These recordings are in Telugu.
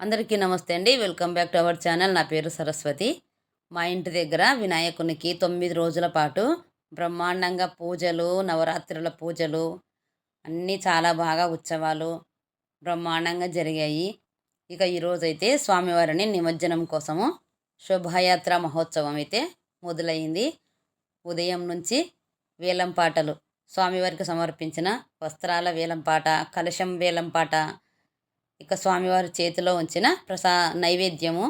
అందరికీ నమస్తే అండి. Welcome back to our channel. నా పేరు సరస్వతి. మా ఇంటి దగ్గర వినాయకునికి తొమ్మిది రోజుల పాటు బ్రహ్మాండంగా పూజలు నవరాత్రుల పూజలు అన్నీ చాలా బాగా ఉత్సవాలు బ్రహ్మాండంగా జరిగాయి. ఇక ఈరోజైతే స్వామివారిని నిమజ్జనం కోసము శోభాయాత్ర మహోత్సవం అయితే మొదలైంది. ఉదయం నుంచి వేలం పాటలు స్వామివారికి సమర్పించిన వస్త్రాల వేలంపాట కలశం వేలంపాట ఇక స్వామివారి చేతిలో ఉంచిన ప్రసా నైవేద్యము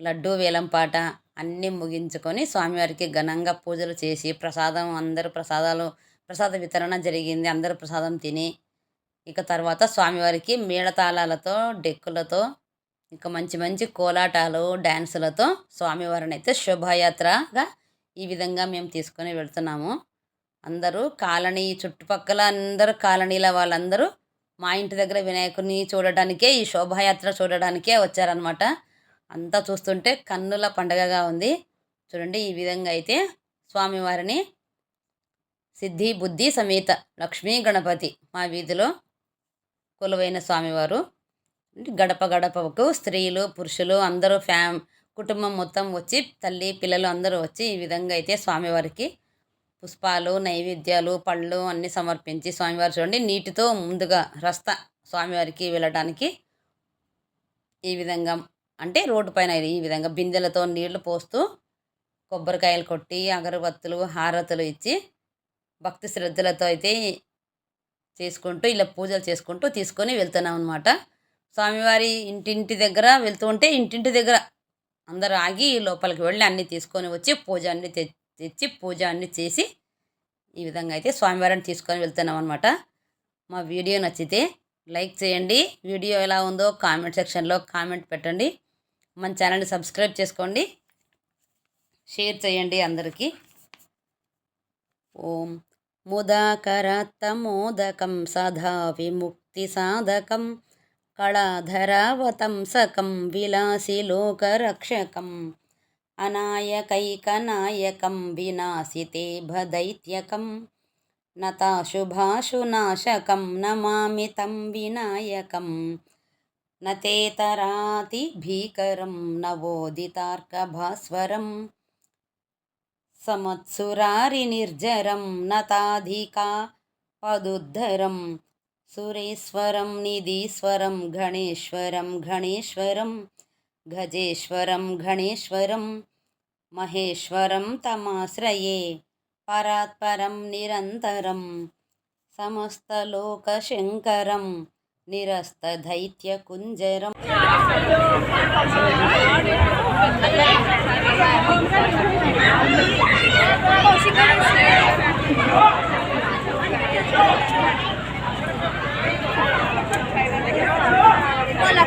లడ్డూ వేలంపాట అన్నీ ముగించుకొని స్వామివారికి ఘనంగా పూజలు చేసి ప్రసాదం అందరూ ప్రసాదాలు ప్రసాద వితరణ జరిగింది. అందరూ ప్రసాదం తిని ఇక తర్వాత స్వామివారికి మేళతాళాలతో డెక్కులతో ఇక మంచి మంచి కోలాటాలు డ్యాన్సులతో స్వామివారిని అయితే శోభాయాత్రగా ఈ విధంగా మేము తీసుకొని వెళ్తున్నాము. అందరూ కాలనీ చుట్టుపక్కల అందరూ కాలనీల వాళ్ళందరూ మా ఇంటి దగ్గర వినాయకుడిని చూడడానికే ఈ శోభాయాత్ర చూడడానికే వచ్చారనమాట అంతా చూస్తుంటే కన్నుల పండగగా ఉంది. చూడండి ఈ విధంగా అయితే స్వామివారిని సిద్ధి బుద్ధి సమేత లక్ష్మీ గణపతి మా వీధిలో కొలువైన స్వామివారు. గడప గడపకు స్త్రీలు పురుషులు అందరూ ఫ్యామ్ కుటుంబం మొత్తం వచ్చి తల్లి పిల్లలు అందరూ వచ్చి ఈ విధంగా అయితే స్వామివారికి పుష్పాలు నైవేద్యాలు పళ్ళు అన్నీ సమర్పించి స్వామివారు చూడండి. నీటితో ముందుగా రస్తా స్వామివారికి వెళ్ళడానికి ఈ విధంగా అంటే రోడ్డు పైన ఈ విధంగా బిందెలతో నీళ్ళు పోస్తూ కొబ్బరికాయలు కొట్టి అగరబత్తులు హారతులు ఇచ్చి భక్తి శ్రద్ధలతో అయితే చేసుకుంటూ ఇలా పూజలు చేసుకుంటూ తీసుకొని వెళ్తున్నాం అనమాట స్వామివారి ఇంటింటి దగ్గర వెళ్తూ ఉంటే ఇంటింటి దగ్గర అందరూ ఆగి లోపలికి వెళ్ళి అన్నీ తీసుకొని వచ్చి పూజ అన్నీ తెచ్చి పూజ అన్నీ చేసి ఈ విధంగా అయితే స్వామివారిని తీసుకొని వెళ్తున్నాం అనమాట మా వీడియో నచ్చితే లైక్ చేయండి. వీడియో ఎలా ఉందో కామెంట్ సెక్షన్లో కామెంట్ పెట్టండి. మన ఛానల్ని సబ్స్క్రైబ్ చేసుకోండి. షేర్ చేయండి అందరికీ. ఓం ముదాకరాత్తమోదకం సదా విముక్తి సాధకం కళాధరావతంసకం విలాసిలోకరక్షకం అనాయకైకనాయకం వినాశితే భదైత్యకం నతాశుభాశునాశకం నమామి తం వినాయకం నతేతరాతి భీకరం నవోదితార్కభాస్వరం సమత్సురారి నిర్జరం నతాధికా పదుద్ధరం సురేశ్వరం నిధీశ్వరం గణేశ్వరం గణేశ్వరం గజేశ్వరం గణేశ్వరం మహేశ్వరం తమాశ్రయే. పరాత్పరం నిరంతరం. సమస్తలోకశంకరం నిరస్తదైత్యకుంజరం వాళ్ళ